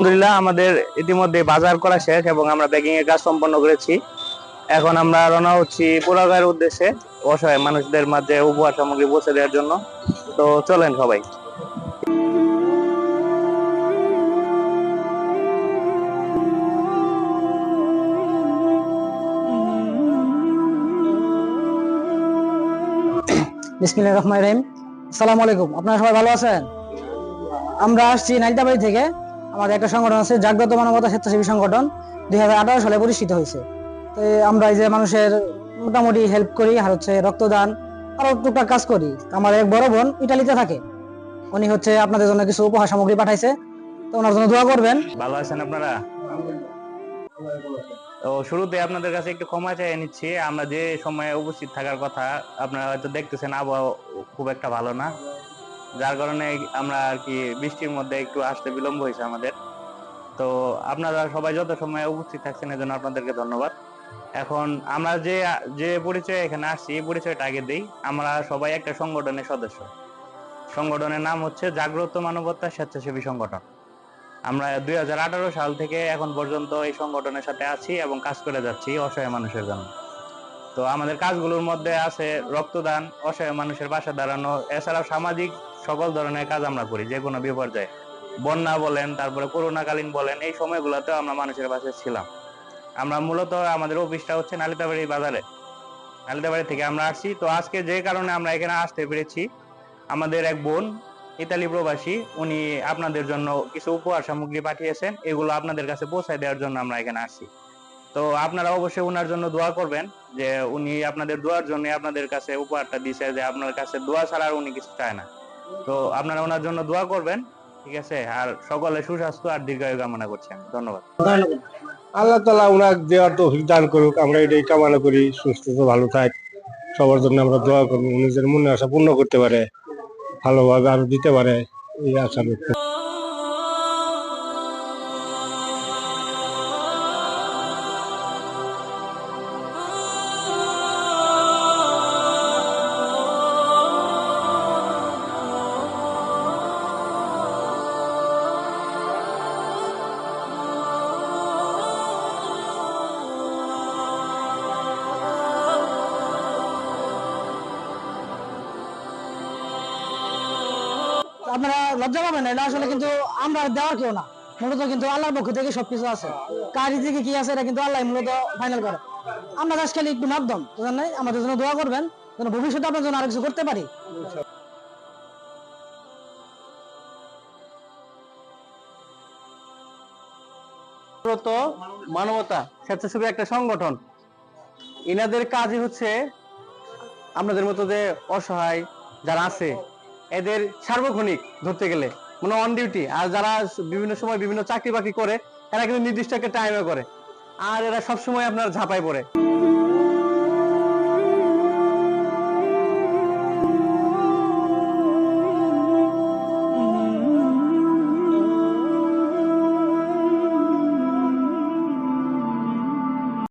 আলহামদুলিল্লাহ, আমাদের ইতিমধ্যে বাজার করা শেষ এবং আমরা ব্যাগিং এর কাজ সম্পন্ন করেছি। এখন আমরা রওনা হচ্ছি পুরাগায়ের উদ্দেশ্যে অসহায় মানুষদের মাঝে উপহার সামগ্রী পৌঁছে দেওয়ার জন্য। তো চলেন সবাই। বিসমিল্লাহির রহমানির রহিম। আলাইকুম। আপনারা সবাই ভালো আছেন? আমরা আসছি নাইলতাবাড়ি থেকে। আমাদের একটা সংগঠন আছে, জাগ্রত মানবতা স্বেচ্ছাসেবী সংগঠন, দুই সালে প্রতিষ্ঠিত হয়েছে। তো আমরা এই যে মানুষের মোটামুটি হেল্প করি, আর হচ্ছে রক্তদান, আরও টুকটাক কাজ করি। আমার এক বড় বোন ইটালিতে থাকে। উনি হচ্ছে আপনাদের জন্য কিছু উপহার সামগ্রী পাঠাইছে। তো ওনার জন্য দোয়া করবেন। ভালো আছেন আপনারা? তো শুরুতে আপনাদের কাছে একটু ক্ষমা চাই নিচ্ছি। আমরা যে সময়ে উপস্থিত থাকার কথা, আপনারা হয়তো দেখতেছেন, আবহাওয়া খুব একটা ভালো না। যার কারণে আমরা আর কি বৃষ্টির মধ্যে একটু আসতে বিলম্ব হয়েছে আমাদের। তো আপনারা সবাই যত সময় উপস্থিত থাকছেন, এজন্য আপনাদেরকে ধন্যবাদ। এখন আমরা যে যে পরিচয় এখানে আসছি, এই পরিচয়টা আগে দেই। আমরা সবাই একটা সংগঠনের সদস্য। সংগঠনের নাম হচ্ছে জাগ্রত মানবতা স্বেচ্ছাসেবী সংগঠন। আমরা দুই হাজার আঠারো সাল থেকে এখন পর্যন্ত এই সংগঠনের সাথে আছি এবং কাজ করে যাচ্ছি অসহায় মানুষের জন্য। তো আমাদের কাজগুলোর মধ্যে আছে রক্তদান, অসহায় মানুষের পাশে দাঁড়ানো, এছাড়াও সামাজিক সকল ধরনের কাজ আমরা করি, যে কোনো বিপর্যয়ে। বন্যা বলেন, তারপরে করোনাকালীন বলেন, এই সময়গুলোতেও আমরা মানুষের পাশে ছিলাম। আমরা মূলত আমাদের অফিসটা হচ্ছে নালিতাবাড়ি বাজারে। নালিতাবাড়ি থেকে আমরা আসছি। তো আজকে যে কারণে আমরা এখানে আসতে পেরেছি, আমাদের এক বোন, ইতালি প্রবাসী, উনি আপনাদের জন্য কিছু উপহার সামগ্রী পাঠিয়েছেন। এগুলো আপনাদের কাছে পৌঁছায় দেওয়ার জন্য আমরা এখানে আসছি। তো আপনারা অবশ্যই ওনার জন্য দোয়া করবেন, যে উনি আপনাদের দোয়ার জন্য আপনাদের কাছে উপহারটা দিছে যে আপনার কাছে দোয়া ছাড়া আর উনি কিছু চায় না। তো আপনারা ওনার জন্য দোয়া করবেন, ঠিক আছে? আর সকলে সুস্বাস্থ্য আর দীর্ঘায়ু কামনা করছি আমি। ধন্যবাদ। আল্লাহ তালা ওনার দেওয়ার তো দান করুক, আমরা এটাই কামনা করি, সুস্থ তো ভালো থাক। সবার জন্য আমরা দোয়া করব, নিজের মনে আশা পূর্ণ করতে পারে, ভালোভাবে আরও দিতে পারে, এই আশা ব্যক্ত আপনারা লজ্জা পাবেন না এটা আসলে কিন্তু আমরা দেওয়ার কেউ না। মূলত কিন্তু আল্লাহর পক্ষ থেকে সবকিছু আছে। কার থেকে কি আছে এটা কিন্তু আল্লাহ মূলত ফাইনাল করে। আমরা জাস্ট খালি একটু মাধ্যম নাই? আমাদের জন্য দোয়া করবেন যেন ভবিষ্যতে আপনার জন্য আরও কিছু করতে পারি। মানবতা স্বেচ্ছাসেবী একটা সংগঠন। এনাদের কাজই হচ্ছে আমাদের মতো যে অসহায় যারা আছে এদের সার্বক্ষণিক ধরতে গেলে মানে অন ডিউটি আর যারা বিভিন্ন সময় বিভিন্ন চাকরি বাকরি করে, এরা কিন্তু নির্দিষ্ট একটা টাইমে করে, আর এরা সবসময় আপনার ঝাঁপায় পড়ে।